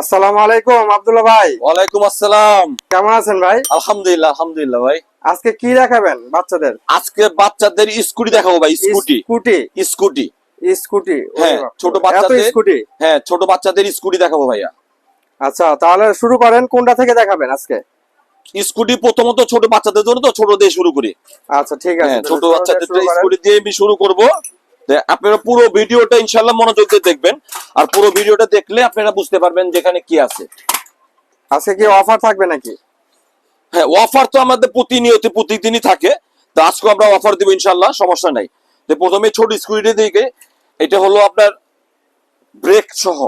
আসসালামু আলাইকুম আব্দুল্লাহ ভাই। ওয়ালাইকুম আসসালাম। কেমন আছেন ভাই? আলহামদুলিল্লাহ আলহামদুলিল্লাহ ভাই। আজকে কি দেখাবেন বাচ্চাদের? আজকে বাচ্চাদের স্কুটি দেখাবো ভাই স্কুটি। স্কুটি? স্কুটি। স্কুটি হ্যাঁ। ছোট বাচ্চাদের- স্কুটি? হ্যাঁ ছোট বাচ্চাদের স্কুটি দেখাবো ভাইয়া। আচ্ছা তাহলে শুরু করেন কোনটা থেকে দেখাবেন আজকে? স্কুটি প্রথমত ছোট বাচ্চাদের জন্য তো ছোট দিয়ে শুরু করি। আচ্ছা ঠিক আছে হ্যাঁ ছোট বাচ্চাদের স্কুটি দিয়ে আমি শুরু করব। আপনারা পুরো ভিডিওটা ইনশাল্লাহ মনোযোগ দিয়ে দেখবেন। আর পুরো ভিডিওটা দেখলে আপনারা বুঝতে পারবেন যেখানে কি আছে। আজকে কি অফার থাকবে নাকি? হ্যাঁ অফার তো আমাদের প্রতিনিয়ত প্রতিদিনই থাকে। তো আজকে আমরা অফার দিব ইনশাল্লাহ সমস্যা নাই। তো প্রথমে ছোট স্কুটি দিকে এটা হলো আপনার ব্রেক সহ।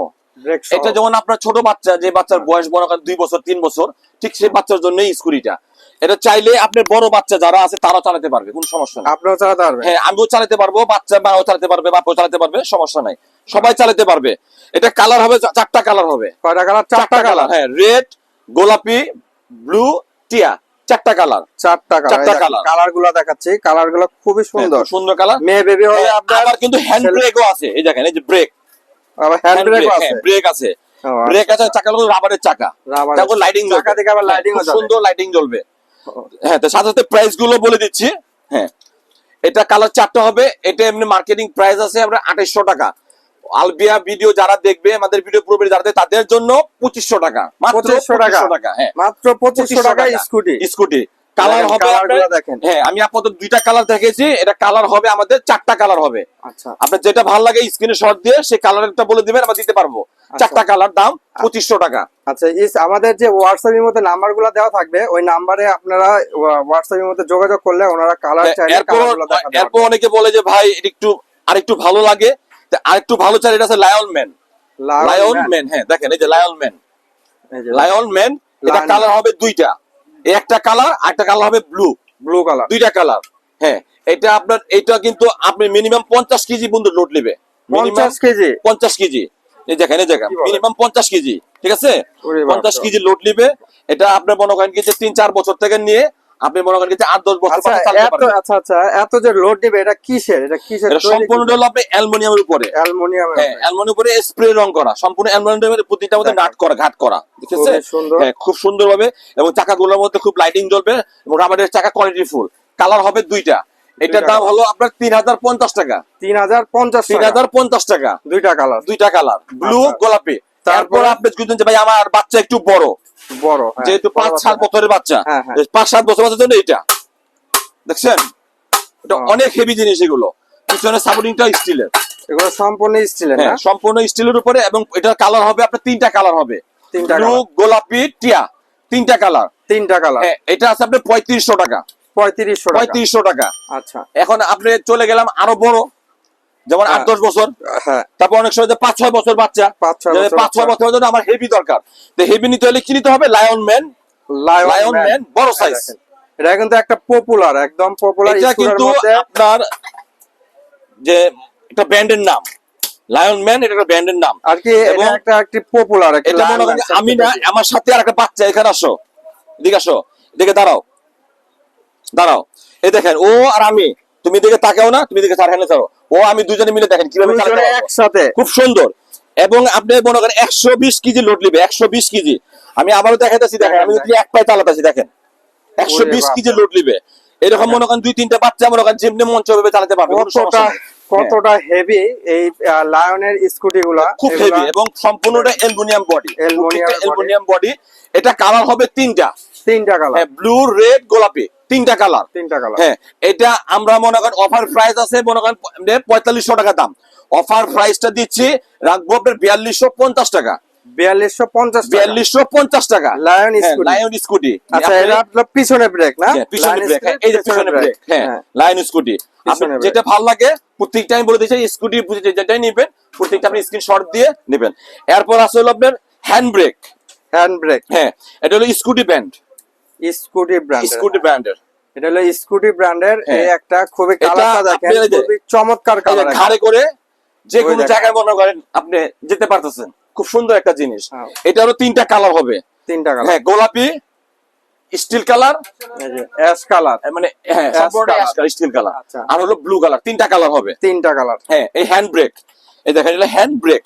এটা যেমন আপনার ছোট বাচ্চা যে বাচ্চার বয়স মনে করেন দুই বছর তিন বছর ঠিক সেই বাচ্চার জন্য স্কুটিটা। এটা চাইলে আপনার বড় বাচ্চা যারা আছে তারাও চালাতে পারবে কোনো সমস্যা নেই। আপনারাও চালাতে পারবেন? হ্যাঁ আমিও চালাতে পারব বাচ্চা মাও চালাতে পারবে বাপও চালাতে পারবে সমস্যা নাই। সবাই চালাতে পারবে। এটা কালার হবে চারটা কালার হবে। কয়টা কালার? চারটা কালার। হ্যাঁ রেড গোলাপি ব্লু টিয়া চারটা কালার। চারটা কালার। চারটা কালার কালার। গুলো দেখাচ্ছি কালারগুলো খুবই সুন্দর। সুন্দর কালার। মেয়ে বেবি হলে আপনার আবার কিন্তু হ্যান্ড ব্রেকও আছে। এই দেখেন এই যে ব্রেক আবার হ্যান্ড ব্রেক আছে। ব্রেক আছে। ব্রেক আছে চাকাগুলো রাবারের চাকা। তারপর লাইটিং চাকা থেকে আবার lighting সুন্দর লাইটিং জ্বলবে। হ্যাঁ তো সাথে সাথে প্রাইসগুলো বলে দিচ্ছি। হ্যাঁ এটা কালার চারটা হবে। এটা এমনি মার্কেটিং প্রাইস আছে আমরা আঠাইশশো টাকা। আলবিয়া ভিডিও যারা দেখবে আমাদের ভিডিও পুরো যারা তাদের জন্য পঁচিশশো টাকা। মাত্র 2500 টাকা। 2500 টাকা হ্যাঁ। মাত্র পঁচিশশো টাকা স্কুটি স্কুটি কালার হবে দেখেন। হ্যাঁ আমি আপাতত দুইটা কালার দেখেছি এটা কালার হবে আমাদের চারটা কালার হবে। আচ্ছা। আপনার যেটা ভালো লাগে স্ক্রিনে শর্ট দিয়ে সেই কালারটা বলে দিবেন আমরা দিতে পারব। চারটা কালার দাম পঁচিশশো টাকা। আচ্ছা ইস আমাদের যে হোয়াটসঅ্যাপ এর মধ্যে নাম্বারগুলো দেওয়া থাকবে ওই নাম্বারে আপনারা হোয়াটসঅ্যাপ এর মধ্যে যোগাযোগ করলে ওনারা কালার চাইলে হ্যাঁ, এরপর দেখাতে এরপর অনেকে বলে যে ভাই এটা একটু আরেকটু ভালো লাগে। আরেকটু ভালো চাই এটা আছে লায়ন ম্যান লায়ন ম্যান হ্যাঁ দেখেন এই যে লায়ন ম্যান লায়ন ম্যান এটা কালার হবে দুইটা। একটা কালার একটা কালার হবে ব্লু ব্লু কালার দুইটা কালার হ্যাঁ এটা আপনার এটা কিন্তু আপনি মিনিমাম পঞ্চাশ কেজি বন্ধু লোড নেবে। পঞ্চাশ কেজি? পঞ্চাশ কেজি। এই দেখেন এই দেখেন মিনিমাম পঞ্চাশ কেজি ঠিক আছে? পঞ্চাশ কেজি লোড নিবে। এটা আপনার মনে করেন কি যে তিন চার বছর থেকে নিয়ে আপনি মনে করেন যে আট দশ বছর আচ্ছা চালাতে পারবেন? আচ্ছা আচ্ছা এত যে লোড দিবে এটা কিসের? এটা কিসের এটা সম্পূর্ণ হলো আপনি অ্যালুমিনিয়ামের উপরে। অ্যালুমিনিয়াম হ্যাঁ অ্যালুমিনিয়ামের উপরে স্প্রে রং করা। সম্পূর্ণ অ্যালুমিনিয়ামের প্রতিটা মধ্যে নাট করা ঘাট করা। ঠিক আছে হ্যাঁ খুব সুন্দর ভাবে এবং চাকাগুলোর মধ্যে খুব লাইটিং জ্বলবে এবং রাবারের চাকা কোয়ালিটি ফুল কালার হবে দুইটা। এটার দাম হলো আপনার তিন হাজার পঞ্চাশ টাকা। তিন হাজার পঞ্চাশ তিন হাজার পঞ্চাশ টাকা। দুইটা কালার দুইটা কালার ব্লু আচ্ছা। গোলাপি। তারপর আপনি যদি ভাই আমার বাচ্চা একটু বড়। বড় হ্যাঁ, যেহেতু পাঁচ সাত বছরের বাচ্চা। হ্যাঁ, হ্যাঁ। পাঁচ সাত বছর বাচ্চার জন্য এটা দেখছেন? এটা অনেক হেভি জিনিস এগুলো। পিছনে সাপোর্টিংটা স্টিলের এগুলো সম্পূর্ণ স্টিলের হ্যাঁ সম্পূর্ণ স্টিলের উপরে এবং এটার কালার হবে আপনার তিনটা কালার হবে। তিনটা গোলাপি টিয়া। তিনটা কালার তিনটা কালার এটা আছে আপনার পঁয়ত্রিশশো টাকা। পঁয়ত্রিশশো পঁয়ত্রিশশো টাকা। আচ্ছা। এখন আপনি চলে গেলাম আরও বড়। যেমন আট হ্যাঁ। দশ বছর হ্যাঁ। তারপর অনেক সময় পাঁচ ছয় বছর বাচ্চা পাঁচ ছয় বছর জন্য আমার হেভি দরকার। তো হেভি নিতে হলে কি নিতে হবে? লায়ন ম্যান লায়ন ম্যান বড় সাইজ এটা কিন্তু একটা পপুলার একদম পপুলার এটা কিন্তু আপনার যে একটা ব্র্যান্ডের নাম। লায়ন ম্যান এটা একটা ব্র্যান্ডের নাম। আর কি এবং একটা একটি পপুলার এটা মনে করেন আমি না আমার সাথে আর একটা বাচ্চা এখানে আসো। এদিকে আসো। এদিকে দাঁড়াও। দাঁড়াও। এই দেখেন ও আর আমি। তুমি দিকে তাকাও না তুমি দিকে চারখানে চাও ও আমি দুজনে মিলে দেখেন কীভাবে একসাথে। খুব সুন্দর। এবং আপনি মনে করেন একশো বিশ কেজি লোড নিবে একশো বিশ কেজি। আমি আবারও দেখাতেছি দেখেন আমি যদি এক পায়ে চালাতেছি দেখেন। একশো বিশ কেজি লোড নিবে। এরকম মনে করেন দুই তিনটা বাচ্চা মনে করেন যেমনি মঞ্চ ভাবে চালাতে পারবে কতটা হেভি এই লায়নের স্কুটি গুলা খুব হেভি এবং সম্পূর্ণটা অ্যালুমিনিয়াম বডি। অ্যালুমিনিয়াম বডি এটা কালার হবে তিনটা। তিনটা কালার হ্যাঁ ব্লু রেড গোলাপি। তিনটা কালার। তিনটা কালার। হ্যাঁ এটা আমরা মনে করেন অফার প্রাইস আছে মনে করেন পঁয়তাল্লিশশো টাকা দাম। অফার প্রাইসটা দিচ্ছি রাখব আপনার বিয়াল্লিশশো পঞ্চাশ টাকা। বিয়াল্লিশশো পঞ্চাশ বিয়াল্লিশশো পঞ্চাশ টাকা। লায়ন হ্যাঁ, স্কুটি লায়ন স্কুটি আচ্ছা এটা আপনার পিছনে ব্রেক না? হ্যাঁ, পিছনে ব্রেক এই যে পিছনে ব্রেক হ্যাঁ লাইন স্কুটি আপনি যেটা ভালো লাগে প্রত্যেকটা আমি বলে দিচ্ছি স্কুটি যেটাই নেবেন প্রত্যেকটা আপনি স্ক্রিনশট দিয়ে নেবেন। এরপর আছে হলো আপনার হ্যান্ড ব্রেক হ্যান্ড ব্রেক হ্যাঁ এটা হলো scooty band scooty brand scooty ব্র্যান্ডের এটা হলো স্কুটি ব্র্যান্ডের। এই একটা খুবই কালারটা দেখেন খুবই চমৎকার কালার ঘাড়ে করে যে কোনো জায়গায় মনে করেন আপনি যেতে পারতেছেন খুব সুন্দর একটা জিনিস। হ্যাঁ। এটা হলো তিনটা কালার হবে। তিনটা কালার। হ্যাঁ গোলাপি স্টিল কালার অ্যাশ কালার। মানে হ্যাঁ। Steel colour. আচ্ছা। আর হলো ব্লু কালার তিনটা কালার হবে। তিনটা কালার। হ্যাঁ এই হ্যান্ড ব্রেক এই দেখেন এটা হ্যান্ড ব্রেক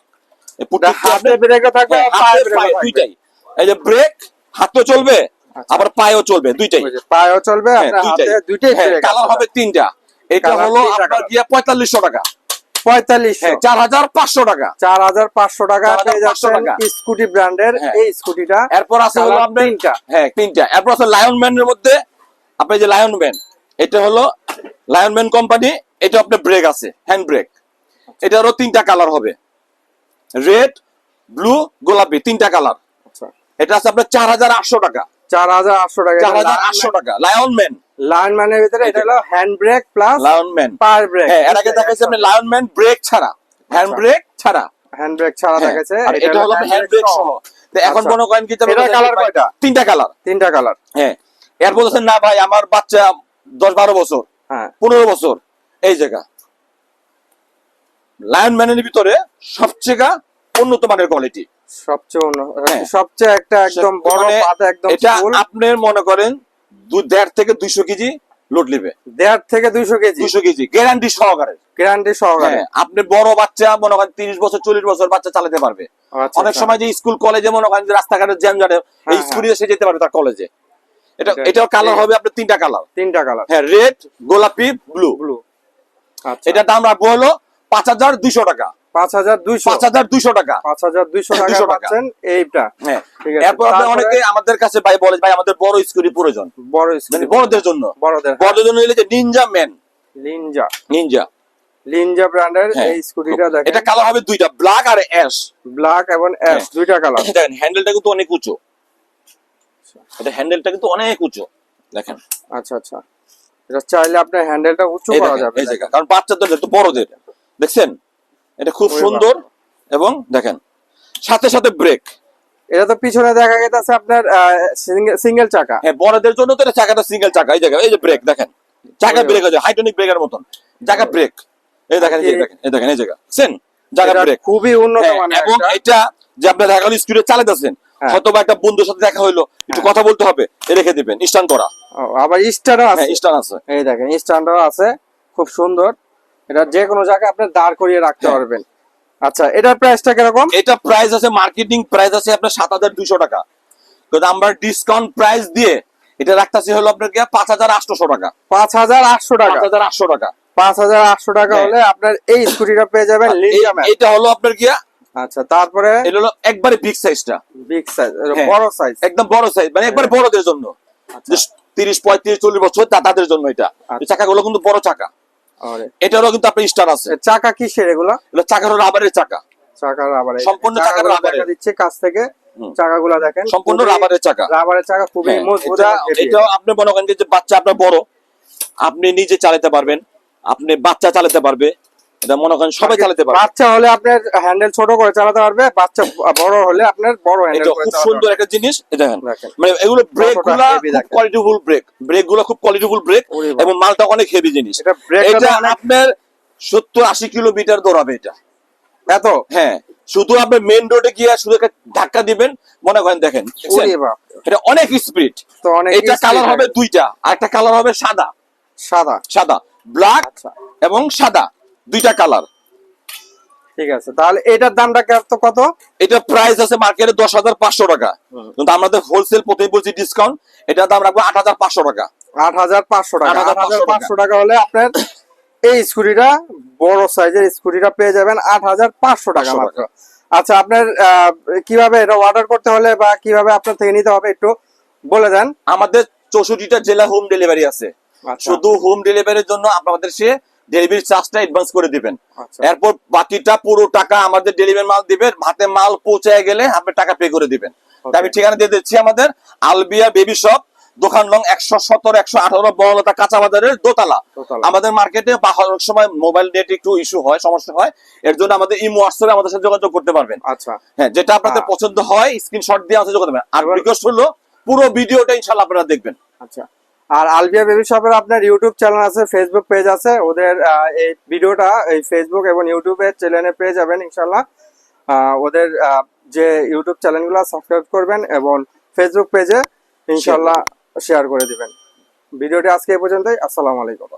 হাতে ব্রেকও থাকবে হ্যাঁ, হাতে, থাকবে। দুইটাই। এই যে ব্রেক হাতও চলবে আচ্ছা। আবার পায়েও চলবে দুইটাই। পায়েও চলবে হ্যাঁ, দুইটাই। দুইটাই হ্যাঁ, কালার হবে তিনটা। এটা হলো আপনার কালার। গিয়া পঁয়তাল্লিশশো টাকা। পঁয়তাল্লিশ হ্যাঁ চার হাজার পাঁচশো টাকা। চার হাজার পাঁচশো টাকা 4,500 পেয়ে যাচ্ছেন টাকা। স্কুটি ব্র্যান্ডের। এই স্কুটিটা। এরপর আছে হলো তিনটা। হ্যাঁ তিনটা। এরপর আছে লায়ন ম্যানের মধ্যে আপনি যে লায়ন ম্যান এটা হলো লায়ন ম্যান কোম্পানি এটা আপনার ব্রেক আছে হ্যান্ড ব্রেক এটারও তিনটা কালার হবে। রেড ব্লু গোলাপি তিনটা কালার আচ্ছা। এটা আছে আপনার চার হাজার আটশো টাকা। চার হাজার আটশো টাকা। চার হাজার আটশো টাকা। লায়ন ম্যান লাইন ম্যানের ভিতরে এটা হলো hand brake plus lion man power brake হ্যাঁ এর আগে দেখাচ্ছি আপনি লায়ন ম্যান ব্রেক ছাড়া। হ্যান্ড ব্রেক ছাড়া। হ্যান্ড ব্রেক ছাড়া হ্যাঁ, দেখাচ্ছে আর এটা হলো হ্যান্ড ব্রেক সহ। তো এখন আচ্ছা। মনে করেন কি এটা কালার কয়টা? তিনটা কালার তিনটা কালার হ্যাঁ এর বলছেন না ভাই আমার বাচ্চা দশ বারো বছর হ্যাঁ। পনেরো বছর। এই জায়গা। লায়ন ম্যানের ভিতরে সবচেয়ে উন্নত মানের কোয়ালিটি সবচেয়ে হ্যাঁ। সবচেয়ে একটা একদম বড় মানে পাতা একদম এটা ফুল আপনার মনে করেন দু দেড় থেকে দুইশো কেজি লোড নেবে। দেড় থেকে দুইশো কেজি। দুইশো কেজি গ্যারান্টি সহকারে। গ্যারান্টি সহকারে। হ্যাঁ আপনি বড় বাচ্চা মনে করেন তিরিশ বছর চল্লিশ বছর বাচ্চা চালাতে পারবে। আচ্ছা, অনেক আচ্ছা। সময় যে স্কুল কলেজে মনে করেন যে রাস্তাঘাটের জ্যাম জানে এই হ্যাঁ, স্কুলে এসে যেতে পারবে তার কলেজে এটা এটা- কালার হবে আপনার তিনটা কালার তিনটা কালার হ্যাঁ রেড গোলাপি ব্লু ব্লু এটার দাম রাখব হলো পাঁচ হাজার দুইশো টাকা। পাঁচ হাজার দুইশো। হাজার দুইশো টাকা। পাঁচ হাজার দুইশো টাকা 200 টাকা। পাচ্ছেন এইটা। হ্যাঁ। আমাদের কাছে ভাই বলে ভাই আমাদের বড় স্কুটি প্রয়োজন। বড় মানে বড়দের জন্য। বড়দের। বড়দের জন্য নিনজা ম্যান লিনজা নিনজা লিনজা ব্র্যান্ডের হ্যাঁ। এই স্কুটিটা দেখেন। এটা কালার হবে দুইটা ব্ল্যাক আর অ্যাশ ব্ল্যাক এবং অ্যাশ। দুইটা কালার দেখেন হ্যান্ডেলটা কিন্তু অনেক উঁচু। এটা হ্যান্ডেলটা কিন্তু অনেক উঁচু। দেখেন। আচ্ছা আচ্ছা। এটা চাইলে আপনার হ্যান্ডেলটা উঁচু করা যাবে। কারণ বাচ্চাদের একটু বড়দের। দেখছেন? এটা খুব সুন্দর এবং দেখেন সাথে সাথে ব্রেক এটা তো পিছনে দেখা গেছে আপনার সিঙ্গেল চাকা। হ্যাঁ বড়দের জন্য তো এটা চাকাটা সিঙ্গেল চাকা। এই জায়গা এই যে ব্রেক দেখেন। চাকা ব্রেক আছে হাইড্রোনিক ব্রেকের মতন। জায়গা ব্রেক এই দেখেন এই দেখেন এই দেখেন এই জায়গা। সেন জায়গা ব্রেক খুবই উন্নত হ্যাঁ, মানের এবং এটা যে আপনার দেখা গেল স্কুলে চালাতেছেন হ্যাঁ। হয়তো বা একটা বন্ধুর সাথে দেখা হইল একটু হ্যাঁ। কথা বলতে হবে এ রেখে দিবেন স্টান করা। আবার স্টারও আছে। হ্যাঁ স্টান আছে। এই দেখেন স্ট্যান্ডও আছে খুব সুন্দর। এটা যে কোনো জায়গায় আপনি দাঁড় করিয়ে রাখতে হ্যাঁ। পারবেন। আচ্ছা এটার প্রাইসটা কীরকম? এটা প্রাইস আছে মার্কেটিং প্রাইস আছে আপনার সাত হাজার দুইশো টাকা। কিন্তু আমরা ডিসকাউন্ট প্রাইস দিয়ে এটা রাখতেছি হলো আপনার কি পাঁচ হাজার আটশো টাকা। পাঁচ হাজার আটশো টাকা। পাঁচ হাজার আটশো টাকা। পাঁচ হাজার আটশো টাকা হ্যাঁ। হলে আপনার এই স্কুটিটা পেয়ে যাবেন এই- এটা হলো আপনার গিয়া আচ্ছা তারপরে? এটা হলো একবারে বিগ সাইজটা বিগ সাইজ হ্যাঁ। বড় সাইজ একদম বড় সাইজ মানে একবারে বড়দের জন্য। আচ্ছা। তিরিশ পঁয়ত্রিশ চল্লিশ বছর তাদের জন্য এটা। আচ্ছা। চাকাগুলো কিন্তু বড় চাকা। এটারও কিন্তু আপনার স্টার আছে। চাকা কিসের এগুলা? এটা চাকার রাবারের চাকা। চাকার রাবারের। সম্পূর্ণ চাকার রাবারের। দিচ্ছে কাছ থেকে। চাকাগুলা দেখেন সম্পূর্ণ রাবারের চাকা। রাবারের চাকা খুবই হ্যাঁ, মজবুত এটা এটা আপনি মনে করেন যে বাচ্চা আপনার বড়। আপনি নিজে চালাতে পারবেন। আপনি বাচ্চা চালাতে পারবে। এটা মনে করেন সবাই চালাতে পারবে। বাচ্চা হলে আপনার হ্যান্ডেল ছোট করে চালাতে পারবে বাচ্চা বড় হলে আপনার বড় হ্যান্ডেল খুব সুন্দর একটা জিনিস দেখেন। দেখেন। মানে এগুলো ব্রেকগুলা কোয়ালিটিফুল ব্রেক ব্রেকগুলো খুব কোয়ালিটিফুল ব্রেক এবং মালটা অনেক হেভি জিনিস। এটা এটা অনেক- আপনার সত্তর আশি কিলোমিটার দৌড়াবে এটা। এত? হ্যাঁ শুধু আপনি মেন রোডে গিয়ে শুধু একটা ধাক্কা দিবেন মনে করেন দেখেন এটা অনেক স্পিড এটা কালার হবে দুইটা আর একটা কালার হবে সাদা। সাদা। সাদা। ব্ল্যাক আচ্ছা। এবং সাদা। দুইটা কালার। ঠিক আছে তাহলে এটার দামটা কত? এটা প্রাইস আছে মার্কেটে দশ হাজার পাঁচশো টাকা। কিন্তু আমাদের হোলসেল প্রতি বলছি ডিসকাউন্ট এটার দাম রাখব আট হাজার পাঁচশো টাকা। আট হাজার পাঁচশো টাকা। আট 8,500 হাজার পাঁচশো টাকা হলে আপনার এই স্কুটিটা বড় সাইজের স্কুটিটা পেয়ে যাবেন আট হাজার পাঁচশো টাকা মাত্র। আচ্ছা আপনার কীভাবে এটা অর্ডার করতে হলে বা কীভাবে আপনার থেকে নিতে হবে একটু বলে দেন। আমাদের চৌষট্টিটা জেলা হোম ডেলিভারি আছে। আচ্ছা। শুধু হোম ডেলিভারির জন্য আপনাদের সে ডেলিভারি চার্জটা অ্যাডভান্স করে দিবেন। আচ্ছা। এরপর বাকিটা পুরো টাকা আমাদের ডেলিভারি মাল দিবেন হাতে মাল পৌঁছায় গেলে আপনি টাকা পে করে দিবেন। আমি ঠিকানা দিয়ে দিচ্ছি আমাদের আলবিয়া বেবি শপ দোকান নং একশো সতেরো একশো আঠারো বড়লতা কাঁচা বাজারের দোতলা। আমাদের মার্কেটে অনেক সময় মোবাইল নেট একটু ইস্যু হয় সমস্যা হয় এর জন্য আমাদের ইমো হোয়াটসঅ্যাপে আমাদের সাথে যোগাযোগ করতে পারবেন। আচ্ছা। হ্যাঁ যেটা আপনাদের হ্যাঁ। পছন্দ হয় স্ক্রিনশট দিয়ে আমাদের যোগাযোগ করবেন। আর রিকোয়েস্ট হলো পুরো ভিডিওটা ইনশাল্লাহ আপনারা দেখবেন। আচ্ছা। আর আলবিয়া বেবি শপের আপনার ইউটিউব চ্যানেল আছে ফেসবুক পেজ আছে। ওদের এই ভিডিওটা এই ফেসবুক এবং ইউটিউবের চ্যানেলে পেয়ে যাবেন ইনশাল্লাহ ওদের যে ইউটিউব চ্যানেলগুলো সাবস্ক্রাইব করবেন এবং ফেসবুক পেজে ইনশাল্লাহ শেয়ার করে দিবেন। ভিডিওটি আজকে এই পর্যন্তই। আসসালামু আলাইকুম।